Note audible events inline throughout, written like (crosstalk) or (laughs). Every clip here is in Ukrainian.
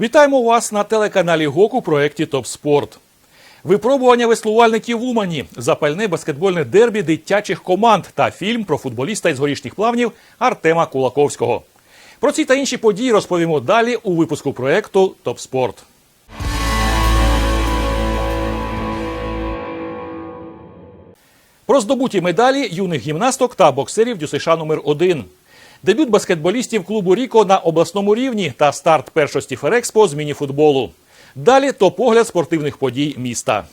Вітаємо вас на телеканалі ГОК у проєкті Топ Спорт. Випробування веслувальників Умані, запальне баскетбольне дербі дитячих команд та фільм про футболіста із горішніх плавнів Артема Кулаковського. Про ці та інші події розповімо далі у випуску проєкту Топ Спорт. Про здобуті медалі юних гімнасток та боксерів ДЮСШ номер 1 Дебют баскетболістів клубу Ріко на обласному рівні та старт першості Ферекспо з мініфутболу. Далі то погляд спортивних подій міста.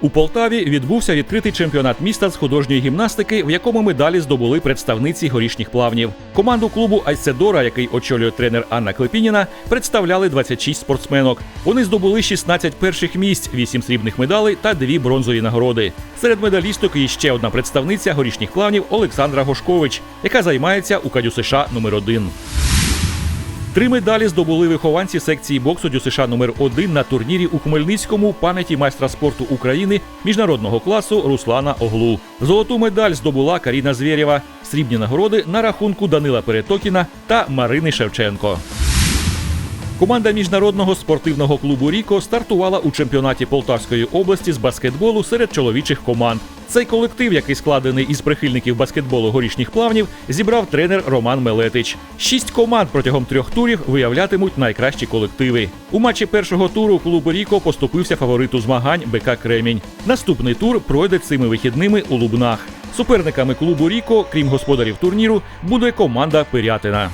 У Полтаві відбувся відкритий чемпіонат міста з художньої гімнастики, в якому медалі здобули представниці горішніх плавнів. Команду клубу Айседора, який очолює тренер Анна Клепініна, представляли 26 спортсменок. Вони здобули 16 перших місць, 8 срібних медалей та 2 бронзові нагороди. Серед медалісток є ще одна представниця горішніх плавнів Олександра Гошкович, яка займається у Кадю США номер 1 Три медалі здобули вихованці секції боксу ДЮСШ номер 1 на турнірі у Хмельницькому пам'яті майстра спорту України міжнародного класу Руслана Оглу. Золоту медаль здобула Каріна Звєрєва, срібні нагороди на рахунку Данила Перетокіна та Марини Шевченко. Команда міжнародного спортивного клубу Ріко стартувала у чемпіонаті Полтавської області з баскетболу серед чоловічих команд. Цей колектив, який складений із прихильників баскетболу горішніх плавнів, зібрав тренер Роман Мелетич. Шість команд протягом трьох турів виявлятимуть найкращі колективи. У матчі першого туру клуб Ріко поступився фавориту змагань БК Кремінь. Наступний тур пройде цими вихідними у Лубнах. Суперниками клубу Ріко, крім господарів турніру, буде команда Пирятина.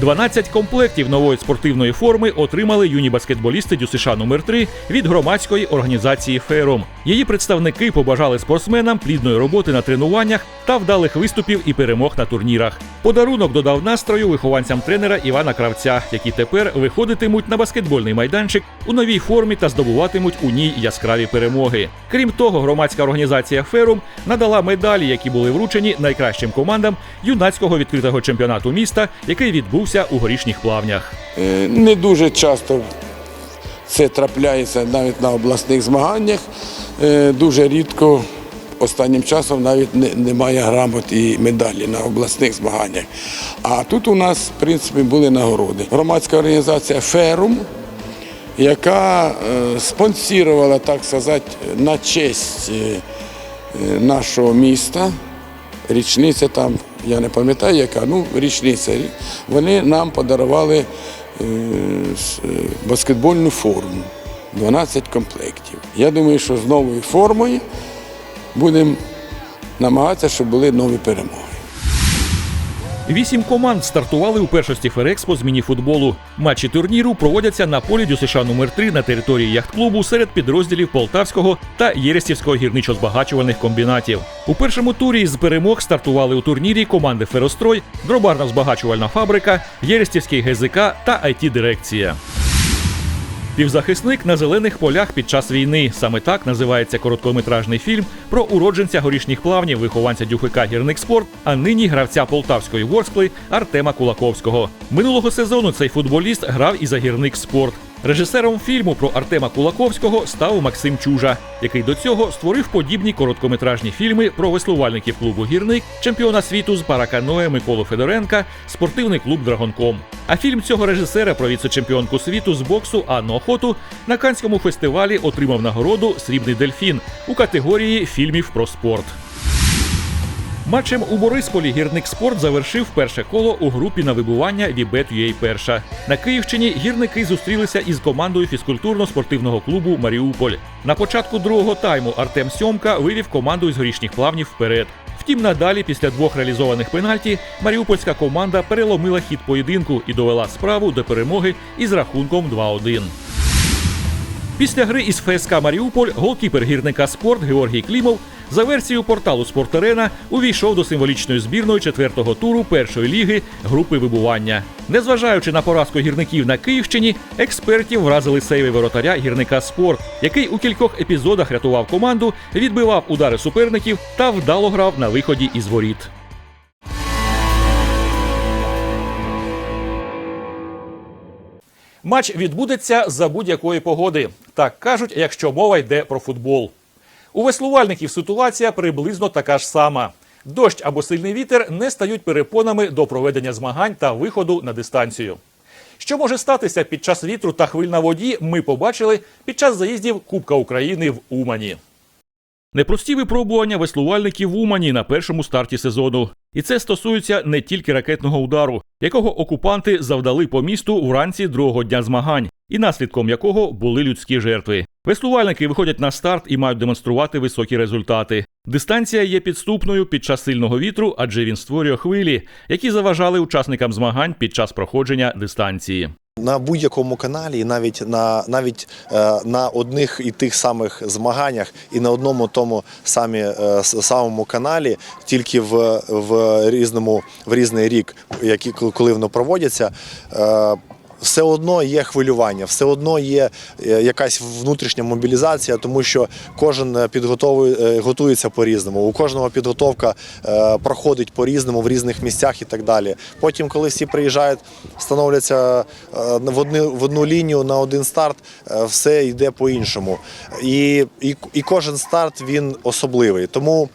12 комплектів нової спортивної форми отримали юні баскетболісти ДЮСШ номер 3 від громадської організації Фером. Її представники побажали спортсменам плідної роботи на тренуваннях та вдалих виступів і перемог на турнірах. Подарунок додав настрою вихованцям тренера Івана Кравця, які тепер виходитимуть на баскетбольний майданчик у новій формі та здобуватимуть у ній яскраві перемоги. Крім того, громадська організація Ферум надала медалі, які були вручені найкращим командам юнацького відкритого чемпіонату міста, який відбувся у горішніх плавнях. Е, Не дуже часто це трапляється навіть на обласних змаганнях. Е, Дуже рідко останнім часом навіть немає грамот і медалі на обласних змаганнях. А тут у нас, в принципі, були нагороди. Громадська організація Ферум, яка е, спонсорувала, так сказати, на честь нашого міста річниця там, я не пам'ятаю яка, ну річниця. Вони нам подарували е, е, баскетбольну форму. 12 комплектів. Я думаю, що з новою формою будемо намагатися, щоб були нові перемоги. Вісім команд стартували у першості Ферекспо з мініфутболу. Матчі турніру проводяться на полі ДЮСШ номер 3 на території яхт-клубу серед підрозділів Полтавського та Єрестівського гірничо-збагачувальних комбінатів. У першому турі з перемог стартували у турнірі команди Ферострой, Дробарна збагачувальна фабрика, Єрестівський ГЗК та IT-дирекція. Півзахисник на зелених полях під час війни. Саме так називається короткометражний фільм про уродженця горішніх плавнів, вихованця дюхика гірник спорт, а нині гравця полтавської ворскли Артема Кулаковського. Минулого сезону цей футболіст грав і за гірник спорт. Режисером фільму про Артема Кулаковського став Максим Чужа, який до цього створив подібні короткометражні фільми про веслувальників клубу Гірник, чемпіона світу з параканоє Миколу Федоренка, спортивний клуб Драгонком. А фільм цього режисера про віце-чемпіонку світу з боксу Анну Охоту на Канському фестивалі отримав нагороду Срібний дельфін у категорії фільмів про спорт. Матчем у Борисполі гірник спорт завершив перше коло у групі на вибування Вібет UA перша. На Київщині гірники зустрілися із командою фізкультурно-спортивного клубу Маріуполь. На початку другого тайму Артем Сьомка вивів команду із горішніх плавнів вперед. Втім, надалі, після двох реалізованих пенальті, маріупольська команда переломила хід поєдинку і довела справу до перемоги із рахунком 2-1. Після гри із ФСК Маріуполь голкіпер гірника спорт Георгій Клімов за версією порталу Спортерена увійшов до символічної збірної четвертого туру першої ліги групи вибування. Незважаючи на поразку гірників на Київщині, експертів вразили сейви воротаря гірника спорт, який у кількох епізодах рятував команду, відбивав удари суперників та вдало грав на виході із воріт. Матч відбудеться за будь-якої погоди. Так кажуть, якщо мова йде про футбол. У веслувальників ситуація приблизно така ж сама. Дощ або сильний вітер не стають перепонами до проведення змагань та виходу на дистанцію. Що може статися під час вітру та хвиль на воді, ми побачили під час заїздів Кубка України в Умані. Непрості випробування веслувальників в Умані на першому старті сезону. І це стосується не тільки ракетного удару, якого окупанти завдали по місту вранці другого дня змагань, і наслідком якого були людські жертви. Веслувальники виходять на старт і мають демонструвати високі результати. Дистанція є підступною під час сильного вітру, адже він створює хвилі, які заважали учасникам змагань під час проходження дистанції. На будь-якому каналі, навіть на навіть е, на одних і тих самих змаганнях, і на одному тому самі е, самому каналі, тільки в, в різному в різний рік, які коли воно проводяться. Е, все одно є хвилювання, все одно є е, якась внутрішня мобілізація, тому що кожен е, підготовує е, готується по-різному. У кожного підготовка проходить по-різному в різних місцях і так далі. Потім, коли всі приїжджають, становляться в одну, в одну лінію на один старт, все йде по-іншому. І, і, і кожен старт він особливий. Тому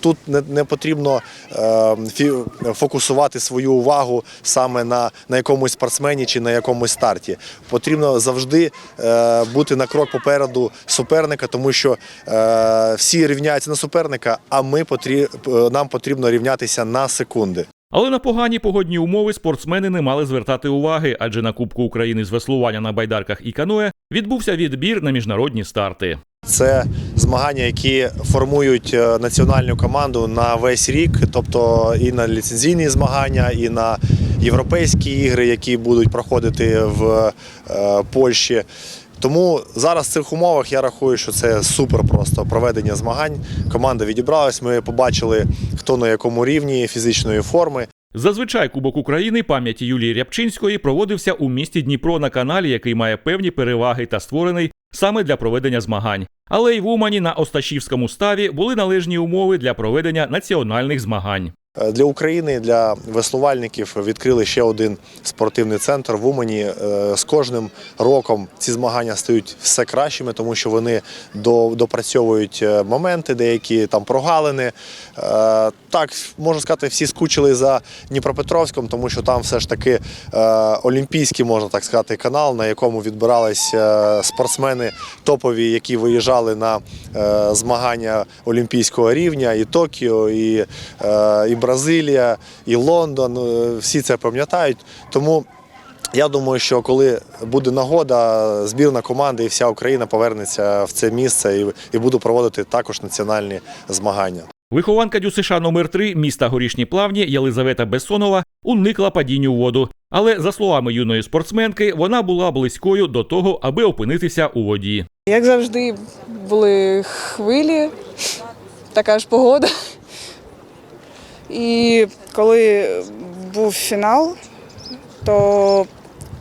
Тут не, не потрібно е, фі- фокусувати свою увагу саме на, на якомусь спортсмені чи на якомусь старті. Потрібно завжди е, бути на крок попереду суперника, тому що е, всі рівняються на суперника, а ми е, нам потрібно рівнятися на секунди. Але на погані погодні умови спортсмени не мали звертати уваги, адже на Кубку України з веслування на байдарках і каноe відбувся відбір на міжнародні старти. Це змагання, які формують е, національну команду на весь рік, тобто і на ліцензійні змагання, і на європейські ігри, які будуть проходити в е, Польщі. Тому зараз в цих умовах я рахую, що це супер просто проведення змагань. Команда відібралась. Ми побачили, хто на якому рівні фізичної форми. Зазвичай Кубок України пам'яті Юлії Рябчинської проводився у місті Дніпро на каналі, який має певні переваги та створений саме для проведення змагань. Але й в Умані на Осташівському ставі були належні умови для проведення національних змагань. Е, Для України, для веслувальників відкрили ще один спортивний центр в Умані. Е, З кожним роком ці змагання стають все кращими, тому що вони до- допрацьовують е, моменти, деякі там прогалини. Так, можна сказати, всі скучили за Дніпропетровськом, тому що там все ж таки е, олімпійський, можна так сказати, канал, на якому відбирались е, спортсмени топові, які виїжджали на е, змагання олімпійського рівня, і Токіо, і, е, і Бразилія, і Лондон. е, Всі це пам'ятають. Тому я думаю, що коли буде нагода, збірна команда і вся Україна повернеться в це місце і, і буде проводити також національні змагання. Вихованка ДЮСШ номер 3 міста Горішні Плавні Єлизавета Бессонова уникла падінню у воду. Але за словами юної спортсменки, вона була близькою до того, аби опинитися у воді. Як завжди, були хвилі, така ж погода. І коли був фінал, то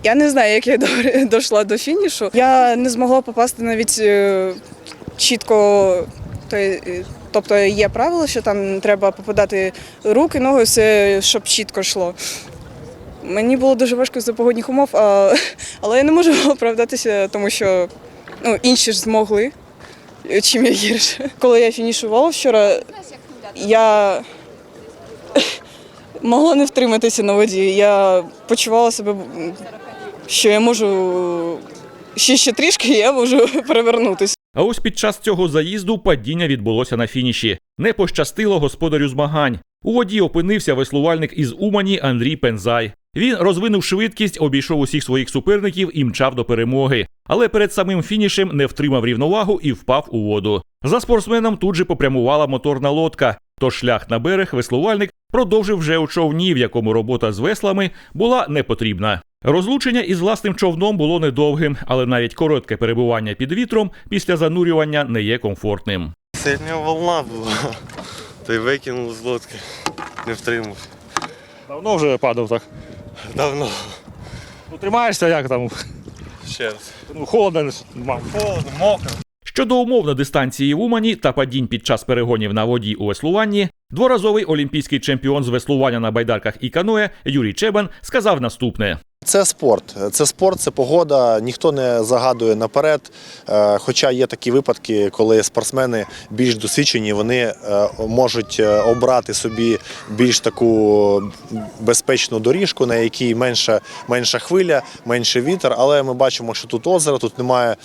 я не знаю, як я дійшла до фінішу. Я не змогла попасти навіть е, чітко. то є- Тобто є правило, що там треба попадати руки, ноги, все, щоб чітко йшло. Мені було дуже важко за погодних умов, а, (laughs) але я не можу оправдатися, тому що ну, інші ж змогли, чим я гірше. Коли я фінішувала вчора, я (laughs) могла не втриматися на воді. Я почувала себе, що я можу ще ще трішки, я можу (laughs) перевернутися. А ось під час цього заїзду падіння відбулося на фініші. Не пощастило господарю змагань. У воді опинився веслувальник із Умані Андрій Пензай. Він розвинув швидкість, обійшов усіх своїх суперників і мчав до перемоги. Але перед самим фінішем не втримав рівновагу і впав у воду. За спортсменом тут же попрямувала моторна лодка. Тож шлях на берег веслувальник продовжив вже у човні, в якому робота з веслами була не потрібна. Розлучення із власним човном було недовгим, але навіть коротке перебування під вітром після занурювання не є комфортним. Сильна волна була. Та й викинув з лодки. Не втримав. Давно вже падав так. Давно. Ну, тримаєшся як там? Ще раз. Ну, холодно, мав. Холодно, мокро. Щодо умов на дистанції в Умані та падінь під час перегонів на воді у веслуванні, дворазовий олімпійський чемпіон з веслування на байдарках і каное Юрій Чебан сказав наступне. Це спорт. Це спорт, це погода. Ніхто не загадує наперед. Е, Хоча є такі випадки, коли спортсмени більш досвідчені, вони е, можуть е, обрати собі більш таку безпечну доріжку, на якій менша, менша хвиля, менше вітер. Але ми бачимо, що тут озеро, тут немає,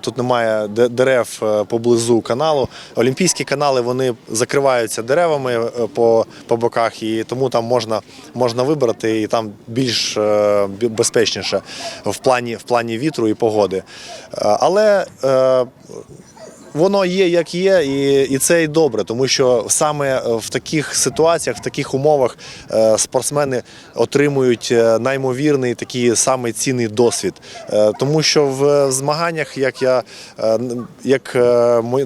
тут немає де- дерев поблизу каналу. Олімпійські канали вони закриваються деревами по, по боках, і тому там можна, можна вибрати і там більш бі- безпечніше в плані, в плані вітру і погоди. Е, Але е, Воно є як є, і, і це і добре, тому що саме в таких ситуаціях, в таких умовах е, спортсмени отримують е, неймовірний такий самий цінний досвід. Е, тому що в змаганнях, як я е, як е,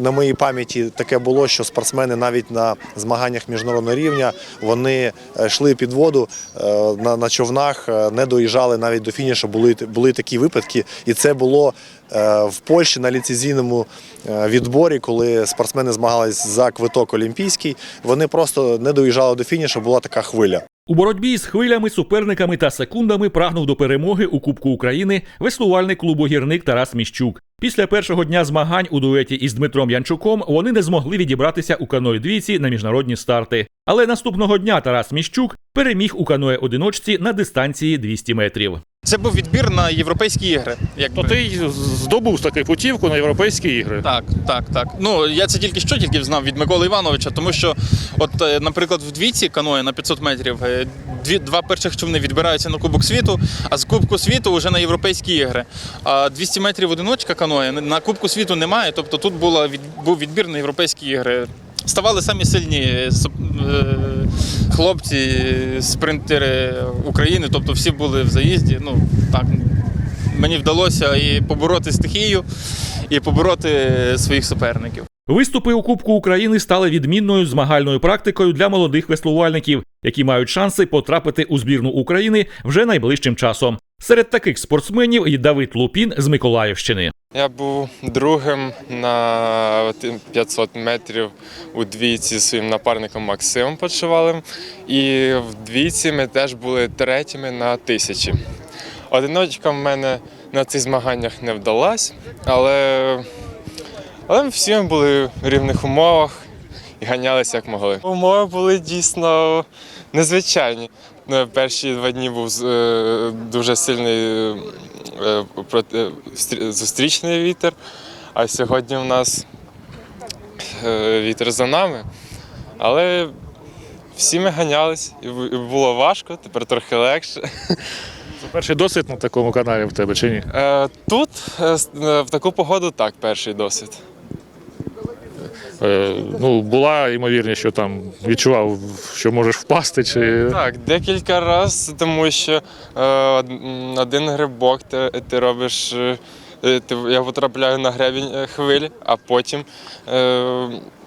на моїй пам'яті таке було, що спортсмени навіть на змаганнях міжнародного рівня вони е, йшли під воду е, на, на човнах, е, не доїжджали навіть до фінішу. Були були такі випадки, і це було е, в Польщі на ліцензійному е, відборі, коли спортсмени змагались за квиток олімпійський. Вони просто не доїжджали до фінішу. Була така хвиля. У боротьбі з хвилями, суперниками та секундами прагнув до перемоги у Кубку України веслувальник клубу гірник Тарас Міщук. Після першого дня змагань у дуеті із Дмитром Янчуком вони не змогли відібратися у каної двійці на міжнародні старти. Але наступного дня Тарас Міщук переміг у каное одиночці на дистанції 200 метрів. Це був відбір на європейські ігри. Якби. То ти здобув таку путівку на європейські ігри. Так, так, так. Ну я це тільки що тільки знав від Миколи Івановича, тому що, от, е, наприклад, в двійці каное на 500 метрів е, дві, два перших човни відбираються на Кубок світу, а з Кубку світу вже на європейські ігри. А 200 метрів одиночка каное на Кубку світу немає. Тобто тут була був відбір на європейські ігри. Ставали самі сильні е, е, хлопці, е, спринтери України, тобто всі були в заїзді. Ну так мені вдалося і побороти стихію, і побороти своїх суперників. Виступи у Кубку України стали відмінною змагальною практикою для молодих веслувальників, які мають шанси потрапити у збірну України вже найближчим часом. Серед таких спортсменів і Давид Лупін з Миколаївщини. Я був другим на 500 метрів у двійці зі своїм напарником Максимом Подшивалем. І в двійці ми теж були третіми на тисячі. Одиночка в мене на цих змаганнях не вдалась, але, але всі були в рівних умовах і ганялися як могли. Умови були дійсно незвичайні. Ну, Перші два дні був е, дуже сильний е, проти- зустрічний вітер, а сьогодні в нас е, вітер за нами. Але всі ми ганялись, і було важко, тепер трохи легше. Це перший досвід на такому каналі в тебе чи ні? Е, Тут е, е, в таку погоду так, перший досвід. Е, ну, була ймовірність, що там відчував, що можеш впасти, чи Так, декілька разів, тому що е, один грибок ти, ти робиш. е, Ти, я потрапляю на гребінь хвиль, а потім е,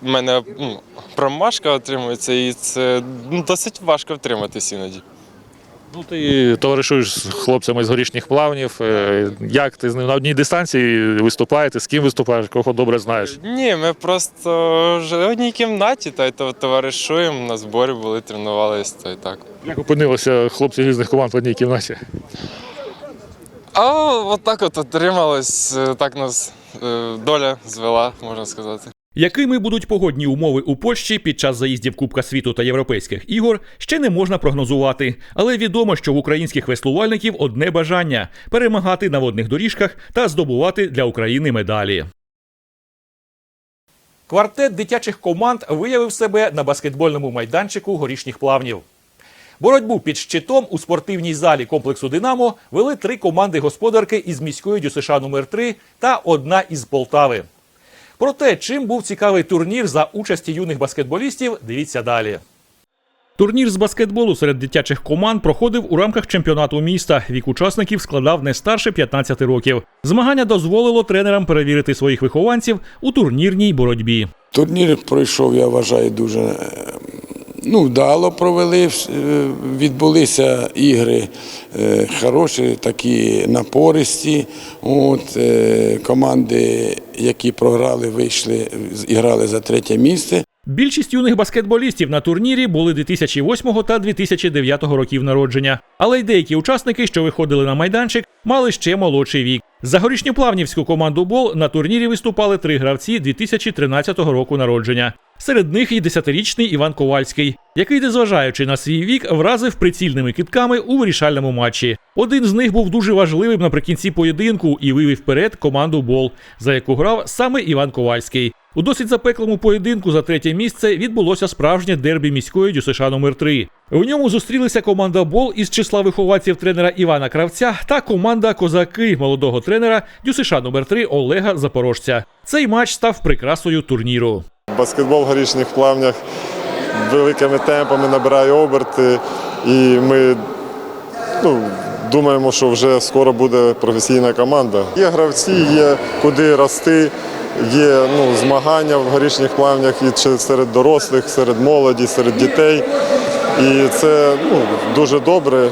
в мене ну, промашка отримується, і це ну, досить важко втриматись іноді. Ну, ти товаришуєш з хлопцями з горішніх плавнів. Е, як ти з ним на одній дистанції виступаєте, з ким виступаєш, кого добре знаєш? Ні, ми просто жили в одній кімнаті та й товаришуємо, на зборі були, тренувалися та й так. Як опинилися хлопці різних команд в одній кімнаті? А отак от отрималось, е, так нас е, доля звела, можна сказати. Якими будуть погодні умови у Польщі під час заїздів Кубка світу та європейських ігор, ще не можна прогнозувати. Але відомо, що в українських веслувальників одне бажання перемагати на водних доріжках та здобувати для України медалі. Квартет дитячих команд виявив себе на баскетбольному майданчику горішніх плавнів. Боротьбу під щитом у спортивній залі комплексу Динамо вели три команди господарки із міської ДЮСШ номер 3 та одна із Полтави. Про те, чим був цікавий турнір за участі юних баскетболістів, дивіться далі. Турнір з баскетболу серед дитячих команд проходив у рамках чемпіонату міста. Вік учасників складав не старше 15 років. Змагання дозволило тренерам перевірити своїх вихованців у турнірній боротьбі. Турнір пройшов, я вважаю, дуже ну, вдало провели. е, Відбулися ігри е, хороші, такі напористі. От, е, команди, які програли, вийшли, грали за третє місце. Більшість юних баскетболістів на турнірі були 2008 та 2009 років народження, але й деякі учасники, що виходили на майданчик, мали ще молодший вік. За горішньоплавнівську команду Бол на турнірі виступали три гравці 2013 року народження. Серед них і 10-річний Іван Ковальський, який, незважаючи на свій вік, вразив прицільними китками у вирішальному матчі. Один з них був дуже важливим наприкінці поєдинку і вивів вперед команду Бол, за яку грав саме Іван Ковальський. У досить запеклому поєдинку за третє місце відбулося справжнє дербі міської ДЮСШ номер 3 У ньому зустрілися команда Бол із числа вихованців тренера Івана Кравця та команда Козаки молодого тренера ДЮСШ номер 3 Олега Запорожця. Цей матч став прикрасою турніру. Баскетбол в горішніх плавнях великими темпами набирає оберти, і ми ну, думаємо, що вже скоро буде професійна команда. Є гравці, є куди рости, є ну, змагання в горішніх плавнях і серед дорослих, серед молоді, серед дітей. І це ну, дуже добре.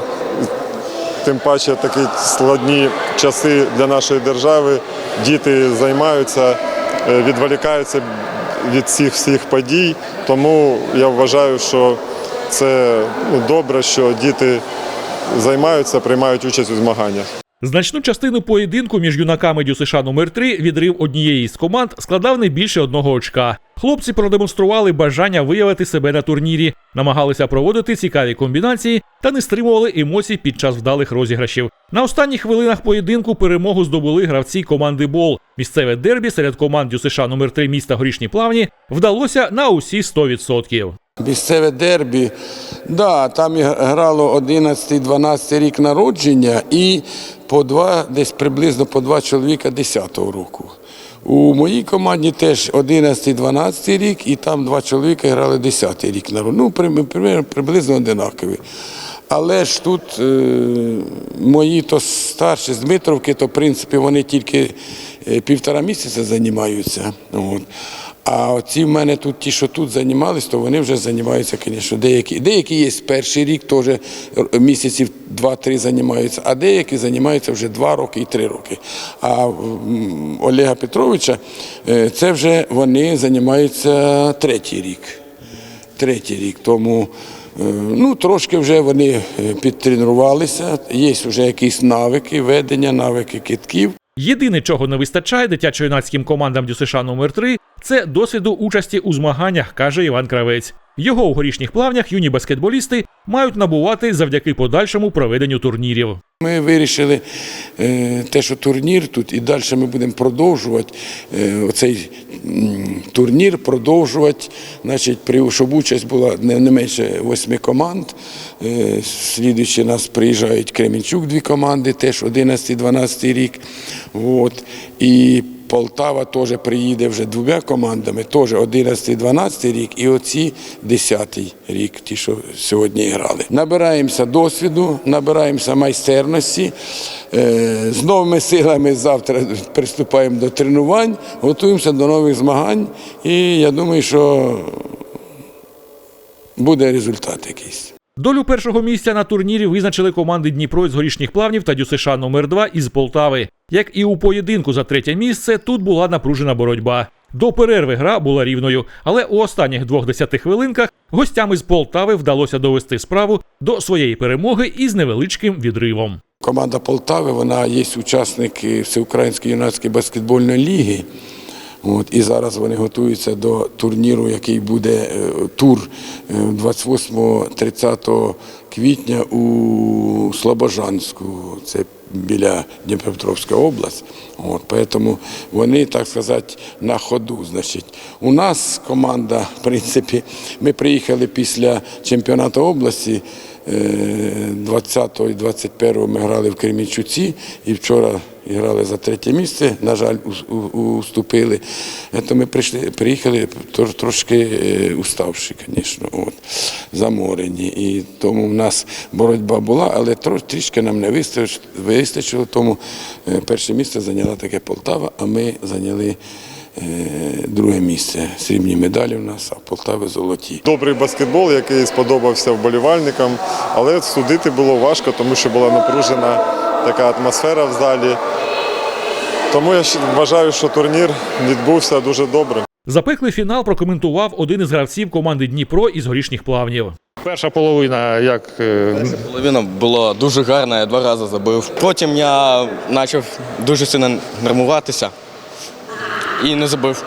Тим паче такі складні часи для нашої держави. Діти займаються, е, відволікаються від цих всіх подій. Тому я вважаю, що це ну, добре, що діти займаються, приймають участь у змаганнях. Значну частину поєдинку між юнаками ДЮСШ номер 3 відрив однієї з команд складав не більше одного очка. Хлопці продемонстрували бажання виявити себе на турнірі, намагалися проводити цікаві комбінації та не стримували емоцій під час вдалих розіграшів. На останніх хвилинах поєдинку перемогу здобули гравці команди Бол. Місцеве дербі серед команд ДЮСШ номер 3 міста Горішні Плавні вдалося на усі 100%. Місцеве дербі, да, там грало 11-12 рік народження і по два, десь приблизно по два чоловіка 10-го року. У моїй команді теж 11-12 рік, і там два чоловіка грали 10-й рік народження. Ну, при- при- приблизно одинакові. Але ж тут е, мої то старші з Дмитровки, то в принципі вони тільки е, півтора місяця займаються. От. А оці в мене тут ті, що тут займалися, то вони вже займаються, звісно, деякі. Деякі є перший рік, теж е, місяців два-три займаються, а деякі займаються вже два роки і три роки. А Олега Петровича е, це вже вони займаються третій рік. Третій рік. Тому е, ну, трошки вже вони підтренувалися, є вже якісь навики ведення, навики китків. Єдине, чого не вистачає дитячо-юнацьким командам ДЮСШ номер 3 це досвіду участі у змаганнях, каже Іван Кравець. Його у горішніх плавнях юні баскетболісти мають набувати завдяки подальшому проведенню турнірів. Ми вирішили е, те, що турнір тут, і далі ми будемо продовжувати е, оцей турнір, продовжувати, значить, щоб участь була не, менше восьми команд. Е, слідуючи нас приїжджають Кременчук, дві команди, теж 11-12 рік. От. І Полтава теж приїде вже двома командами, теж 11-12 рік, і оці 10 рік, ті, що сьогодні грали. Набираємося досвіду, набираємося майстерності. Е, З новими силами завтра приступаємо до тренувань, готуємося до нових змагань. І я думаю, що буде результат якийсь. Долю першого місця на турнірі визначили команди Дніпро із горішніх плавнів та ДЮСШ номер 2 із Полтави. Як і у поєдинку за третє місце, тут була напружена боротьба. До перерви гра була рівною, але у останніх двох десятих хвилинках гостям із Полтави вдалося довести справу до своєї перемоги із невеличким відривом. Команда Полтави, вона є учасник Всеукраїнської юнацької баскетбольної ліги. От, і зараз вони готуються до турніру, який буде е, тур е, 28-30 квітня у Слобожанську. Це біля Дніпропетровська область. От, тому вони, так сказати, на ходу. Значить. У нас команда, в принципі, ми приїхали після чемпіонату області. 20 і 21 ми грали в Кремінчуці і вчора грали за третє місце. На жаль, уступили. Е, То ми прийшли, приїхали трошки е, уставші, звісно, от, заморені. І тому в нас боротьба була, але трішки нам не вистачило. Тому е, перше місце зайняла таке Полтава, а ми зайняли. Е, Друге місце. Срібні медалі у нас, а Полтави золоті. Добрий баскетбол, який сподобався вболівальникам, але судити було важко, тому що була напружена така атмосфера в залі. Тому я ще вважаю, що турнір відбувся дуже добре. Запеклий фінал прокоментував один із гравців команди Дніпро із горішніх плавнів. Перша половина, як е, Половина була дуже гарна, я два рази забив. Потім я почав дуже сильно нервуватися і не забив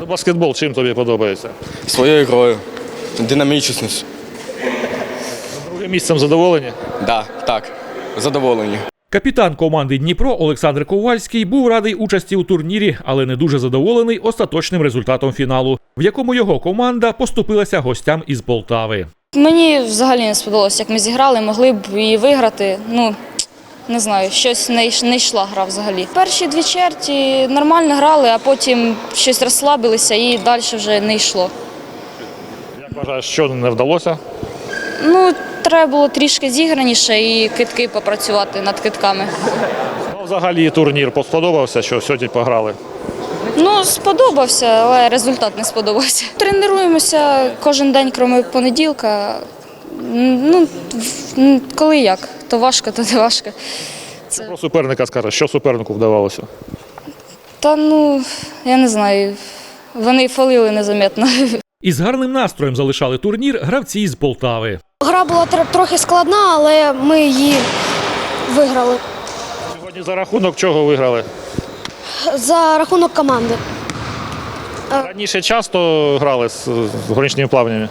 ну, баскетбол чим тобі подобається? своєю грою. Динамічність. Другим місцем задоволені? Да, так, задоволені. Капітан команди Дніпро Олександр Ковальський був радий участі у турнірі, але не дуже задоволений остаточним результатом фіналу, в якому його команда поступилася гостям із Полтави. Мені взагалі не сподобалося, як ми зіграли, могли б і виграти. Ну не знаю, щось не, не йшла гра взагалі. Перші дві черті нормально грали, а потім щось розслабилися і далі вже не йшло. Як вважаєш, що не вдалося? Ну, треба було трішки зіграніше і китки попрацювати над китками. Ну, взагалі турнір сподобався, що сьогодні пограли. Ну, сподобався, але результат не сподобався. Тренуємося кожен день, крім понеділка. Ну, коли як, то важко, то не важко. Це... Про суперника скаже, що супернику вдавалося? Та ну, я не знаю. Вони фалили незаметно. Із гарним настроєм залишали турнір гравці із Полтави. Гра була трохи складна, але ми її виграли Сьогодні за рахунок чого виграли? за рахунок команди. Раніше часто грали з, з горішніми плавнями.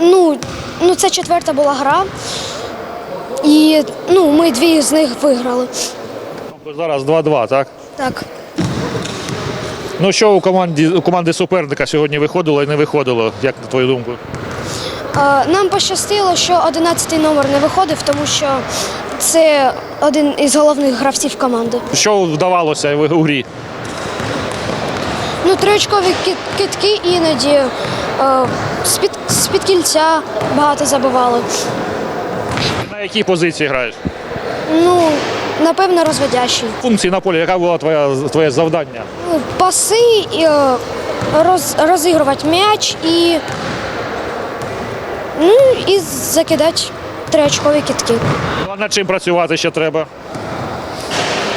Ну, ну, це четверта була гра. І ну, ми дві з них виграли. Зараз 2-2, так? Так. Ну що у команді у команди суперника сьогодні виходило і не виходило, як на твою думку? Нам пощастило, що 11-й номер не виходив, тому що це один із головних гравців команди. Що вдавалося в грі? Ну, триочкові кит- китки іноді е, з-під, з-під кільця багато забивали. На якій позиції граєш? Ну, напевно, розводящий. Функції на полі, яка була твоя твоє завдання? Ну, Паси, е, роз, розігрувати м'яч і, ну, і закидати триочкові китки. Ну, а над чим працювати ще треба?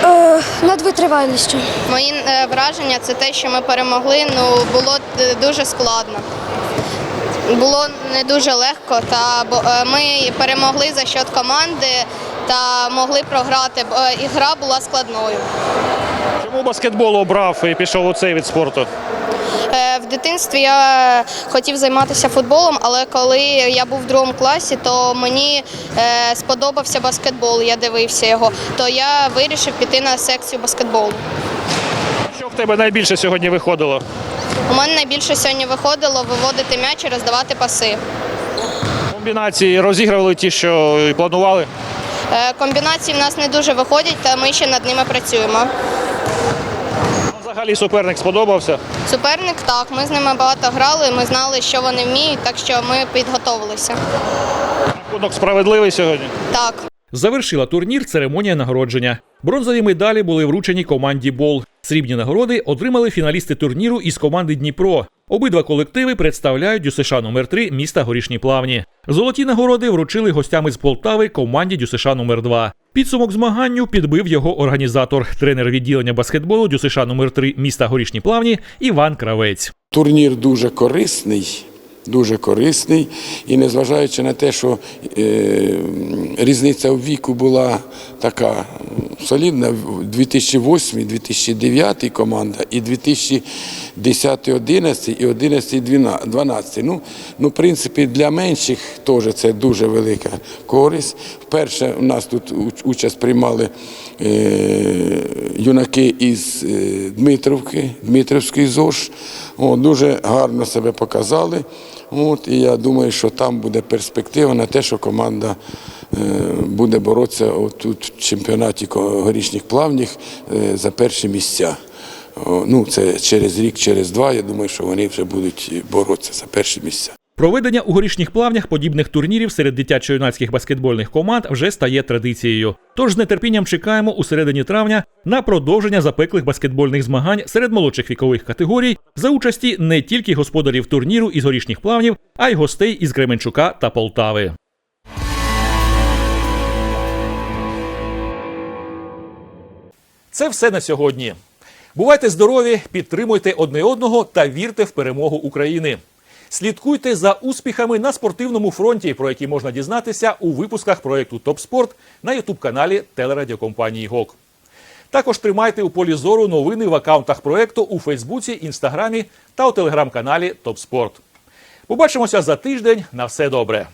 Е, над витривалістю. Мої е, враження це те, що ми перемогли. Ну було дуже складно. Було не дуже легко, та е, ми перемогли за счет команди та могли програти. бо, е, І гра була складною. Чому баскетбол обрав і пішов у цей від спорту? Е, В дитинстві я хотів займатися футболом, але коли я був в другому класі, то мені сподобався баскетбол. Я дивився його. То я вирішив піти на секцію баскетболу. Тебе найбільше сьогодні виходило? У мене найбільше сьогодні виходило виводити м'яч і роздавати паси. Комбінації розігрували ті, що і планували. Е, Комбінації в нас не дуже виходять, та ми ще над ними працюємо. Взагалі суперник сподобався. Суперник так, ми з ними багато грали, ми знали, що вони вміють, так що ми підготовилися. Рахунок справедливий сьогодні. Так. Завершила турнір церемонія нагородження. Бронзові медалі були вручені команді Бол. Срібні нагороди отримали фіналісти турніру із команди Дніпро. Обидва колективи представляють ДЮСШ номер 3 міста Горішні Плавні. Золоті нагороди вручили гостям із Полтави команді ДЮСШ номер 2 Підсумок змаганню підбив його організатор, тренер відділення баскетболу ДЮСШ номер 3 міста Горішні Плавні Іван Кравець. Турнір дуже корисний, дуже корисний. І незважаючи на те, що е, різниця в віку була така солідна, 2008-2009 команда і 2010-11 і 11-12. Ну, ну, в принципі, для менших теж це дуже велика користь. Вперше у нас тут участь приймали е, юнаки із е, Дмитровки, Дмитрівської ЗОЖ. О, дуже гарно себе показали. От, і я думаю, що там буде перспектива на те, що команда е, буде боротися тут в чемпіонаті горішніх плавнів е, за перші місця. Ну, це через рік, через два. Я думаю, що вони вже будуть боротися за перші місця. Проведення у горішніх плавнях подібних турнірів серед дитячо-юнацьких баскетбольних команд вже стає традицією. Тож з нетерпінням чекаємо у середині травня на продовження запеклих баскетбольних змагань серед молодших вікових категорій за участі не тільки господарів турніру із горішніх плавнів, а й гостей із Кременчука та Полтави. Це все на сьогодні. Бувайте здорові, підтримуйте одне одного та вірте в перемогу України. Слідкуйте за успіхами на спортивному фронті, про які можна дізнатися у випусках проєкту Топспорт на ютуб-каналі телерадіокомпанії ГОК. Також тримайте у полі зору новини в акаунтах проєкту у Фейсбуці, Інстаграмі та у телеграм-каналі Топспорт. Побачимося за тиждень. На все добре.